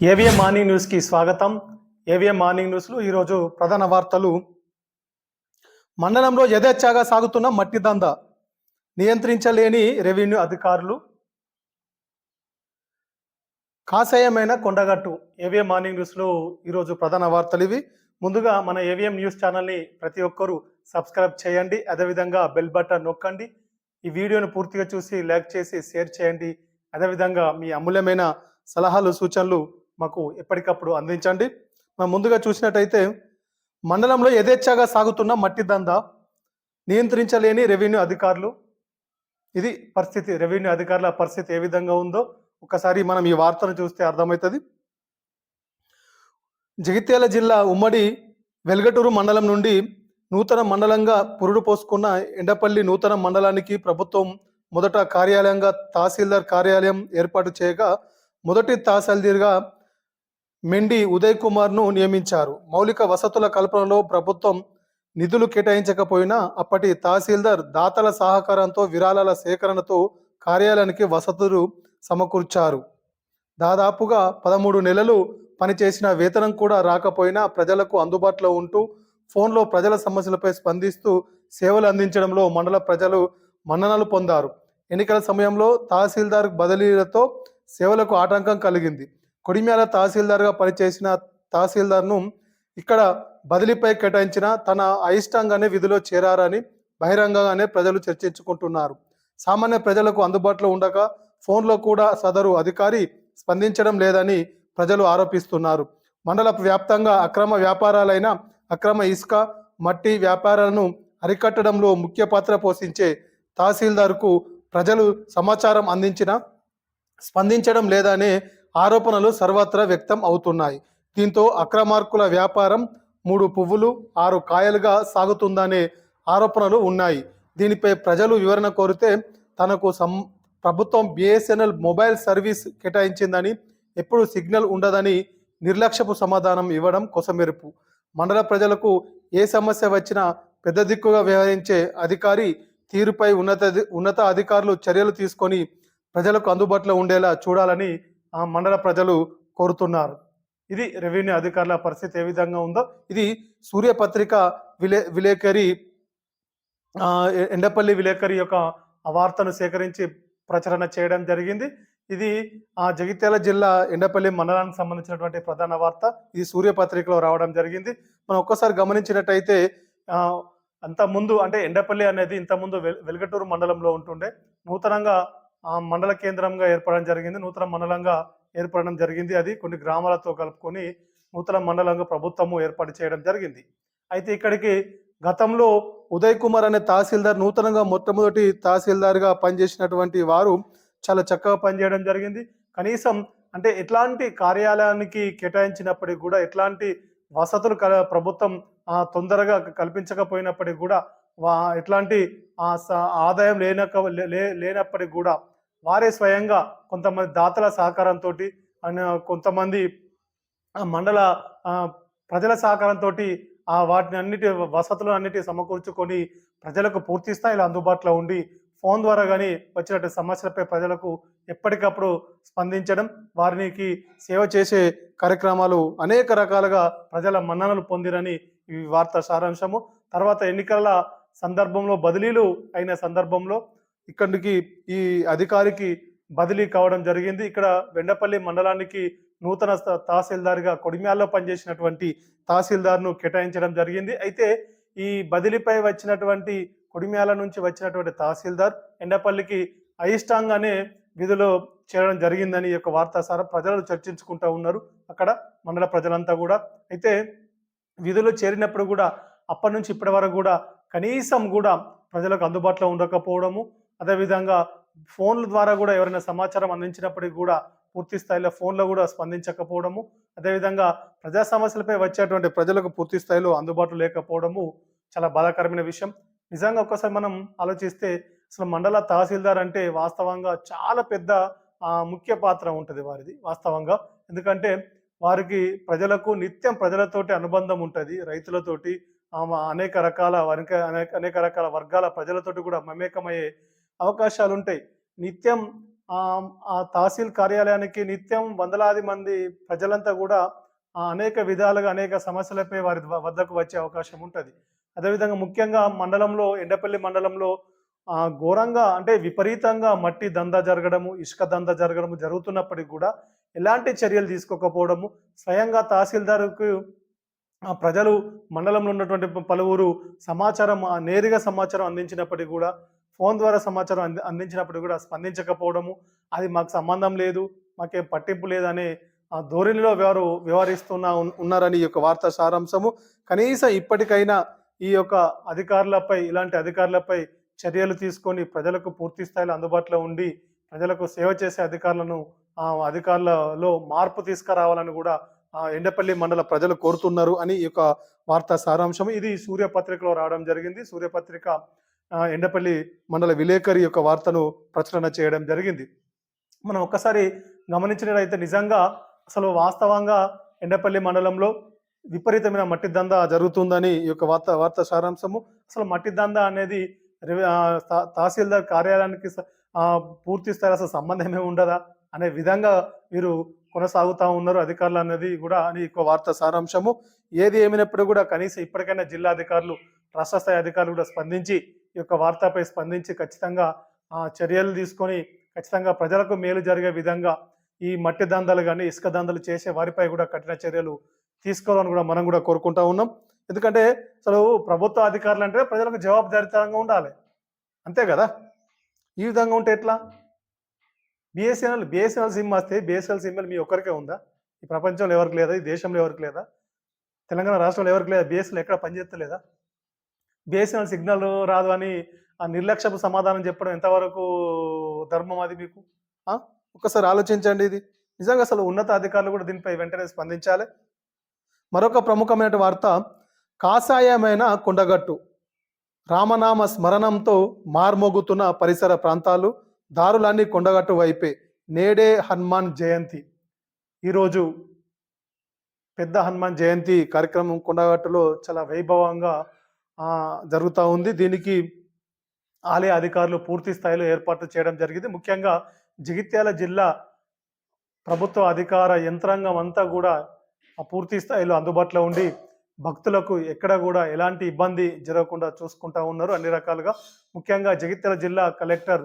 AVM morning న్యూస్కి స్వాగతం. AVM morning న్యూస్లో ఈరోజు ప్రధాన వార్తలు. మండలంలో యథేచ్ఛగా సాగుతున్న మట్టి దంద నియంత్రించలేని రెవెన్యూ అధికారులు. కాషాయమైన కొండగట్టు. ఏవిఎం మార్నింగ్ న్యూస్లో ఈరోజు ప్రధాన వార్తలు ఇవి. ముందుగా మన ఏవిఎం న్యూస్ ఛానల్ని ప్రతి ఒక్కరూ సబ్స్క్రైబ్ చేయండి. అదేవిధంగా బెల్ బటన్ నొక్కండి. ఈ వీడియోను పూర్తిగా చూసి లైక్ చేసి షేర్ చేయండి. అదేవిధంగా మీ అమూల్యమైన సలహాలు సూచనలు మాకు ఎప్పటికప్పుడు అందించండి. మనం ముందుగా చూసినట్టయితే మండలంలో యథేచ్ఛగా సాగుతున్న మట్టి దంద నియంత్రించలేని రెవెన్యూ అధికారులు. ఇది పరిస్థితి. రెవెన్యూ అధికారుల పరిస్థితి ఏ విధంగా ఉందో ఒకసారి మనం ఈ వార్తను చూస్తే అర్థమవుతుంది. జగిత్యాల జిల్లా ఉమ్మడి వెల్గటూరు మండలం నుండి నూతన మండలంగా పురుడు పోసుకున్న ఎండపల్లి నూతన మండలానికి ప్రభుత్వం మొదట కార్యాలయంగా తహసీల్దార్ కార్యాలయం ఏర్పాటు చేయగా మొదటి తహసీల్దార్గా మెండి ఉదయ్ కుమార్ను నియమించారు. మౌలిక వసతుల కల్పనలో ప్రభుత్వం నిధులు కేటాయించకపోయినా అప్పటి తహసీల్దార్ దాతల సహకారంతో విరాళాల సేకరణతో కార్యాలయానికి వసతులు సమకూర్చారు. దాదాపుగా పదమూడు నెలలు పనిచేసిన వేతనం కూడా రాకపోయినా ప్రజలకు అందుబాటులో ఉంటూ ఫోన్లో ప్రజల సమస్యలపై స్పందిస్తూ సేవలు అందించడంలో మండల ప్రజలు మన్ననలు పొందారు. ఎన్నికల సమయంలో తహసీల్దార్ బదిలీలతో సేవలకు ఆటంకం కలిగింది. కొడిమ్యాల తహసీల్దార్గా పనిచేసిన తహసీల్దార్ను ఇక్కడ బదిలీపై కేటాయించిన తన అయిష్టంగానే విధిలో చేరారని బహిరంగంగానే ప్రజలు చర్చించుకుంటున్నారు. సామాన్య ప్రజలకు అందుబాటులో ఉండక ఫోన్లో కూడా సదరు అధికారి స్పందించడం లేదని ప్రజలు ఆరోపిస్తున్నారు. మండల వ్యాప్తంగా అక్రమ వ్యాపారాలైన అక్రమ ఇసుక మట్టి వ్యాపారాలను అరికట్టడంలో ముఖ్య పాత్ర పోషించే తహసీల్దార్కు ప్రజలు సమాచారం అందించిన స్పందించడం లేదనే ఆరోపణలు సర్వత్రా వ్యక్తం అవుతున్నాయి. దీంతో అక్రమార్కుల వ్యాపారం మూడు పువ్వులు ఆరు కాయలుగా సాగుతుందనే ఆరోపణలు ఉన్నాయి. దీనిపై ప్రజలు వివరణ కోరితే తనకు సం ప్రభుత్వం బిఎస్ఎన్ఎల్ మొబైల్ సర్వీస్ కేటాయించిందని ఎప్పుడు సిగ్నల్ ఉండదని నిర్లక్ష్యపు సమాధానం ఇవ్వడం కొసమెరుపు. మండల ప్రజలకు ఏ సమస్య వచ్చినా పెద్ద దిక్కుగా వ్యవహరించే అధికారి తీరుపై ఉన్నత ఉన్నత అధికారులు చర్యలు తీసుకొని ప్రజలకు అందుబాటులో ఉండేలా చూడాలని ఆ మండల ప్రజలు కోరుతున్నారు. ఇది రెవెన్యూ అధికారుల పరిస్థితి ఏ విధంగా ఉందో ఇది సూర్యపత్రిక విలే విలేకరి ఎండపల్లి విలేకరి యొక్క వార్తను సేకరించి ప్రచురణ చేయడం జరిగింది. ఇది ఆ జగిత్యాల జిల్లా ఎండపల్లి మండలానికి సంబంధించినటువంటి ప్రధాన వార్త. ఇది సూర్యపత్రికలో రావడం జరిగింది. మనం ఒక్కసారి గమనించినట్టయితే అంత ముందు అంటే ఎండపల్లి అనేది ఇంత ముందు వెల్- వెలగటూరు మండలంలో ఉంటుండే. నూతనంగా మండల కేంద్రంగా ఏర్పడడం జరిగింది నూతన మండలంగా ఏర్పడడం జరిగింది. అది కొన్ని గ్రామాలతో కలుపుకొని నూతన మండలంగా ప్రభుత్వము ఏర్పాటు చేయడం జరిగింది. అయితే ఇక్కడికి గతంలో ఉదయ్ కుమార్ అనే తహసీల్దార్ నూతనంగా మొట్టమొదటి తహసీల్దార్గా పనిచేసినటువంటి వారు చాలా చక్కగా పనిచేయడం జరిగింది. కనీసం అంటే ఎట్లాంటి కార్యాలయానికి కేటాయించినప్పటికీ కూడా ఎట్లాంటి వసతులు కల ప్రభుత్వం తొందరగా కల్పించకపోయినప్పటికీ కూడా వా ఎట్లాంటి స- ఆదాయం లేనక లే- లేనప్పటికీ కూడా వారే స్వయంగా కొంతమంది దాతల సహకారంతో కొంతమంది ఆ మండల ప్రజల సహకారంతో ఆ వాటిని అన్నిటి వసతులు అన్నిటి సమకూర్చుకొని ప్రజలకు పూర్తి స్థాయిలో అందుబాటులో ఉండి ఫోన్ ద్వారా కానీ వచ్చినట్టు సమస్యలపై ప్రజలకు ఎప్పటికప్పుడు స్పందించడం వారికి సేవ చేసే కార్యక్రమాలు అనేక రకాలుగా ప్రజల మన్ననలు పొందిరని ఈ వార్త సారాంశము. తర్వాత ఎన్నికల సందర్భంలో బదిలీలు అయిన సందర్భంలో ఇక్కడికి ఈ అధికారికి బదిలీ కావడం జరిగింది. ఇక్కడ వెండపల్లి మండలానికి నూతన తహసీల్దార్గా కొడిమ్యాల్లో పనిచేసినటువంటి తహసీల్దార్ను కేటాయించడం జరిగింది. అయితే ఈ బదిలీపై వచ్చినటువంటి కొడిమ్యాల నుంచి వచ్చినటువంటి తహసీల్దార్ ఎండపల్లికి అయిష్టంగానే విధులు చేరడం జరిగిందని యొక్క వార్తాసార ప్రజలు చర్చించుకుంటూ ఉన్నారు. అక్కడ మండల ప్రజలంతా కూడా. అయితే విధులు చేరినప్పుడు కూడా అప్పటి నుంచి ఇప్పటి వరకు కూడా కనీసం కూడా ప్రజలకు అందుబాటులో ఉండకపోవడము అదేవిధంగా ఫోన్ల ద్వారా కూడా ఎవరైనా సమాచారం అందించినప్పటికీ కూడా పూర్తి స్థాయిలో ఫోన్లో కూడా స్పందించకపోవడము అదేవిధంగా ప్రజా సమస్యలపై వచ్చేటువంటి ప్రజలకు పూర్తి స్థాయిలో అందుబాటులో లేకపోవడము చాలా బాధాకరమైన విషయం. నిజంగా ఒక్కసారి మనం ఆలోచిస్తే అసలు మండల తహసీల్దార్ అంటే వాస్తవంగా చాలా పెద్ద ముఖ్య పాత్ర ఉంటుంది వారిది వాస్తవంగా. ఎందుకంటే వారికి ప్రజలకు నిత్యం ప్రజలతోటి అనుబంధం ఉంటుంది రైతులతోటి అనేక రకాల అనేక అనేక రకాల వర్గాల ప్రజలతోటి కూడా మమేకమయ్యే అవకాశాలు ఉంటాయి నిత్యం ఆ తహసీల్ కార్యాలయానికి నిత్యం వందలాది మంది ప్రజలంతా కూడా అనేక విధాలుగా అనేక సమస్యలపై వారి వద్దకు వచ్చే అవకాశం ఉంటుంది అదేవిధంగా ముఖ్యంగా మండలంలో ఎండపల్లి మండలంలో ఘోరంగా అంటే విపరీతంగా మట్టి దందా జరగడము, ఇసుక దందా జరగడము జరుగుతున్నప్పటికీ కూడా ఎలాంటి చర్యలు తీసుకోకపోవడము, స్వయంగా తహసీల్దార్‌కు ఆ ప్రజలు మండలంలో ఉన్నటువంటి పలువురు సమాచారం నేరుగా సమాచారం అందించినప్పటికీ కూడా ఫోన్ ద్వారా సమాచారం అంది అందించినప్పుడు కూడా స్పందించకపోవడము, అది మాకు సంబంధం లేదు, మాకేం పట్టింపు లేదనే ధోరణిలో వారు వ్యవహరిస్తున్న ఉన్నారని ఈ యొక్క వార్త సారాంశము. కనీసం ఇప్పటికైనా ఈ యొక్క అధికారులపై ఇలాంటి అధికారులపై చర్యలు తీసుకొని ప్రజలకు పూర్తి స్థాయిలో అందుబాటులో ఉండి, ప్రజలకు సేవ చేసే అధికారులను అధికారులలో మార్పు తీసుకురావాలని కూడా ఎండపల్లి మండల ప్రజలు కోరుతున్నారు అని ఈ యొక్క వార్తా సారాంశం. ఇది సూర్యపత్రికలో రావడం జరిగింది. సూర్యపత్రిక ఎండపల్లి మండల విలేకరి యొక్క వార్తను ప్రచురణ చేయడం జరిగింది. మనం ఒక్కసారి గమనించినట్లయితే నిజంగా అసలు వాస్తవంగా ఎండపల్లి మండలంలో విపరీతమైన మట్టి దందా జరుగుతుందని ఈ యొక్క వార్త వార్త సారాంశము. అసలు మట్టి దందా అనేది తహసీల్దార్ కార్యాలయానికి పూర్తి స్థాయి అసలు సంబంధమే ఉండదా? అనే విధంగా వీరు కొనసాగుతా ఉన్నారు అధికారులు అన్నది కూడా అని ఎక్కువ వార్త సారాంశము. ఏది ఏమైనప్పుడు కూడా కనీసం ఇప్పటికైనా జిల్లా అధికారులు, రాష్ట్ర స్థాయి అధికారులు కూడా స్పందించి యొక్క వార్తపై స్పందించి ఖచ్చితంగా ఆ చర్యలు తీసుకొని ఖచ్చితంగా ప్రజలకు మేలు జరిగే విధంగా ఈ మట్టి దందాలు కానీ ఇసుక దందాలు చేసే వారిపై కూడా కఠిన చర్యలు తీసుకోవాలని కూడా మనం కూడా కోరుకుంటా ఉన్నాం. ఎందుకంటే అసలు ప్రభుత్వ అధికారులు అంటే ప్రజలకు జవాబుదారీతనంగా ఉండాలి. అంతే కదా ఈ విధంగా ఉంటే ఎట్లా? బిఎస్ఎన్ఎల్ బిఎస్ఎన్ఎల్ సిమ్ వస్తే బిఎస్ఎన్ఎల్ సిమ్ మీ ఒక్కరికే ఉందా? ఈ ప్రపంచంలో ఎవరికి లేదా? ఈ దేశంలో ఎవరికి లేదా? తెలంగాణ రాష్ట్రంలో ఎవరికి లేదా? బిఎస్ఎన్ఎల్ ఎక్కడ పనిచేత్తలేదా? బిఎస్ఎన్ఎల్ సిగ్నల్ రాదు అని ఆ నిర్లక్ష్యపు సమాధానం చెప్పడం ఎంతవరకు ధర్మం అది మీకు? ఒక్కసారి ఆలోచించండి ఇది. నిజంగా అసలు ఉన్నత అధికారులు కూడా దీనిపై వెంటనే స్పందించాలి. మరొక ప్రముఖమైన వార్త కాషాయమైన కొండగట్టు. రామనామ స్మరణంతో మార్మోగుతున్న పరిసర ప్రాంతాలు, దారులన్నీ కొండగట్టు వైపే. నేడే హనుమాన్ జయంతి. ఈరోజు పెద్ద హనుమాన్ జయంతి కార్యక్రమం కొండగట్టులో చాలా వైభవంగా జరుగుతూ ఉంది. దీనికి ఆలయ అధికారులు పూర్తి స్థాయిలో ఏర్పాట్లు చేయడం జరిగింది. ముఖ్యంగా జగిత్యాల జిల్లా ప్రభుత్వ అధికార యంత్రాంగం అంతా కూడా పూర్తి స్థాయిలో అందుబాటులో ఉండి, భక్తులకు ఎక్కడ కూడా ఎలాంటి ఇబ్బంది జరగకుండా చూసుకుంటా ఉన్నారు అన్ని రకాలుగా. ముఖ్యంగా జగిత్యాల జిల్లా కలెక్టర్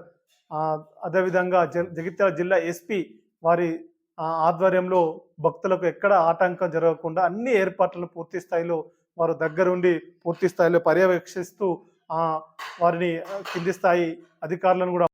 అదేవిధంగా జ జగిత్యాల జిల్లా ఎస్పీ వారి ఆధ్వర్యంలో భక్తులకు ఎక్కడ ఆటంకం జరగకుండా అన్ని ఏర్పాట్లను పూర్తి స్థాయిలో వారు దగ్గరుండి పూర్తి స్థాయిలో పర్యవేక్షిస్తూ వారిని కింది స్థాయి అధికారులను కూడా